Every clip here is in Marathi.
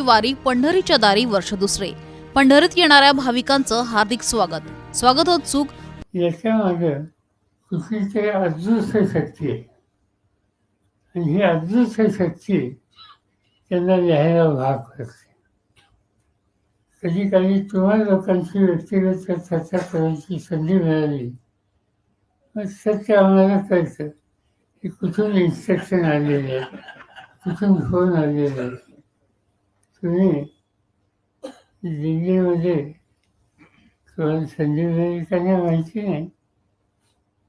वारी पंढरीच्या दारी वर्ष दुसरे. पंढरीत येणाऱ्या भाविकांचं हार्दिक स्वागत. स्वागत स्वागतोत्सुक याच्यामागं कुठलीतरी अदृश्य शक्ती आहे. आणि ही अदृश्य शक्ती त्यांना लिहायला भाग करते कधी काही तुम्हा लोकांची व्यक्तिगत चर्चा करायची संधी मिळाली. मग सत्य आम्हाला कळतं की कुठून इन्स्ट्रक्शन आलेले आहे कुठून फोन आलेले आहे. तुम्ही दिल्लीमध्ये किंवा संजय त्यांना माहिती नाही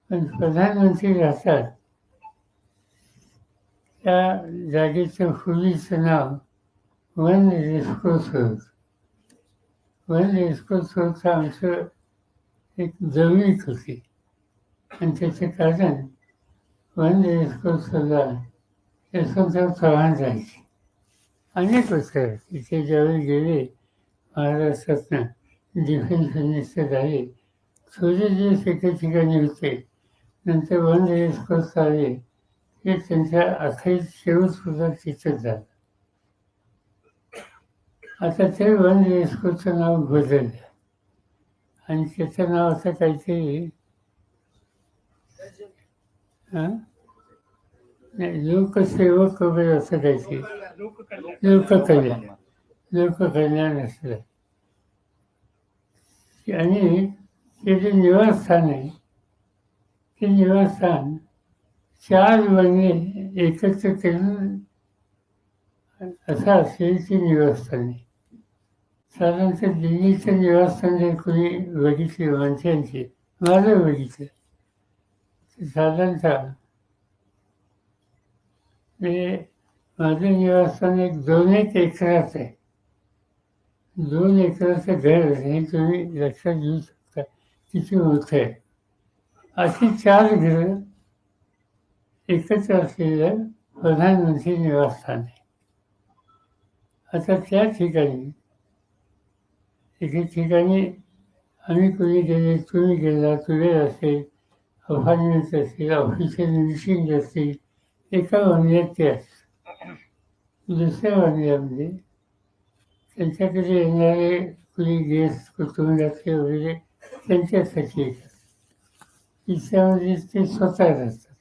पण प्रधानमंत्री राहतात. त्या जागेचं फुलीचं नाव वन रेस्कोस होत वन रेस्कोस होत आमचं एक जवळीक होती. आणि त्याचं कारण वन रेस्कोर्सला यशवंतराव चव्हाण जायचे अनेक वर्ष तिथे ज्यावेळी गेले महाराष्ट्रातनं डिफेन्स मिनिस्टर झाले. थोडे दिवस एका ठिकाणी होते. नंतर वन रेस्कोर्स आले. हे त्यांच्या अखेर शेवट सुद्धा तिथंच झालं. आता ते वन रेस्कोचं नाव बदललं. आणि त्याचं नाव असं काहीतरी हां? नाही लोकसेवक वगैरे असं काहीतरी लोककल्याण. लोककल्याण असलं आणि ते जे निवासस्थान आहे ते निवासस्थान चार वने एकत्र करून असं असेल ते निवासस्थान आहे. साधारणतः दिल्लीचं निवासस्थान जर कोणी बघितले माणसांचे माझं बघितलं साधारणतः म्हणजे माझं निवासस्थान एक दोन एक एकराचं आहे. दोन एकराचं घर हे तुम्ही लक्षात घेऊ शकता किती मोठं आहे. अशी चार घरं एकत्र असलेलं प्रधानमंत्री निवासस्थान आहे. आता त्या ठिकाणी एके ठिकाणी आम्ही कोणी गेले तुम्ही गेला तुझे असेल अपार्टमेंट असेल ऑफिशियल मिटिंग असतील एका बंगल्यात ते असतात दुसऱ्या बंगल्यामध्ये त्यांच्याकडे येणारे कुणी गेस्ट कुटुंबातले वगैरे त्यांच्यासाठी येतात. तिसऱ्यामध्ये ते स्वतः राहतात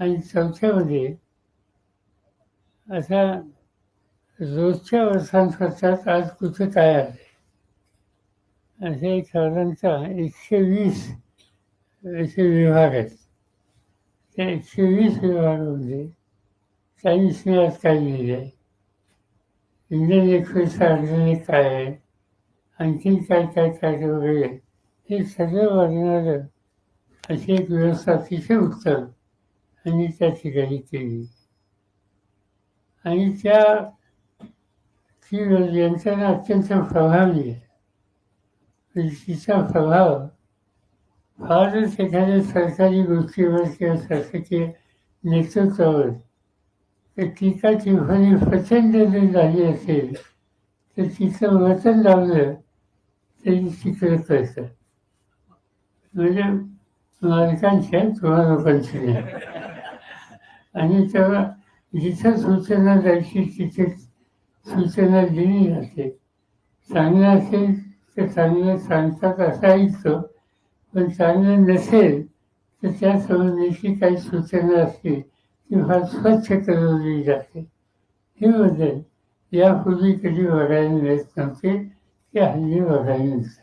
आणि चौथ्यामध्ये असा रोजच्या वर्षांकरतात आज कुठे काय आले असे एक साधारणतः एकशे वीस असे विभाग आहेत. ते एकशे वीस होते. चाळीस आज काय लिहिले आहे. इंडियन एक्सप्रेसचा अडचणी काय आहे? आणखीन काय काय काय वगैरे हे सगळं वाढणारं अशी एक व्यवस्था अतिशय उत्तम आणि त्या ठिकाणी केली. आणि त्या ती यंत्रणा अत्यंत प्रभावी आहे. तिचा प्रभाव फारच एखाद्या सरकारी गोष्टीवर किंवा शासकीय नेतृत्वावर तर टीका टिप्पणी प्रचंड जर झाली असेल तर तिचं वचन लावलं तरी तिकडे कळतं. म्हणजे मालकांच्या किंवा लोकांची आणि तेव्हा जिथं सूचना द्यायची तिथे सूचना दिली जाते. चांगलं असेल तर चांगलं सांगतात असा ऐकतो पण चांगलं नसेल तर त्या संबंधीची काही सूचना असतील ती फार स्वच्छ करवली जाते. हे बदल यापूर्वी कधी बघायला मिळत नव्हते ते हल्ली बघायला मिळतात.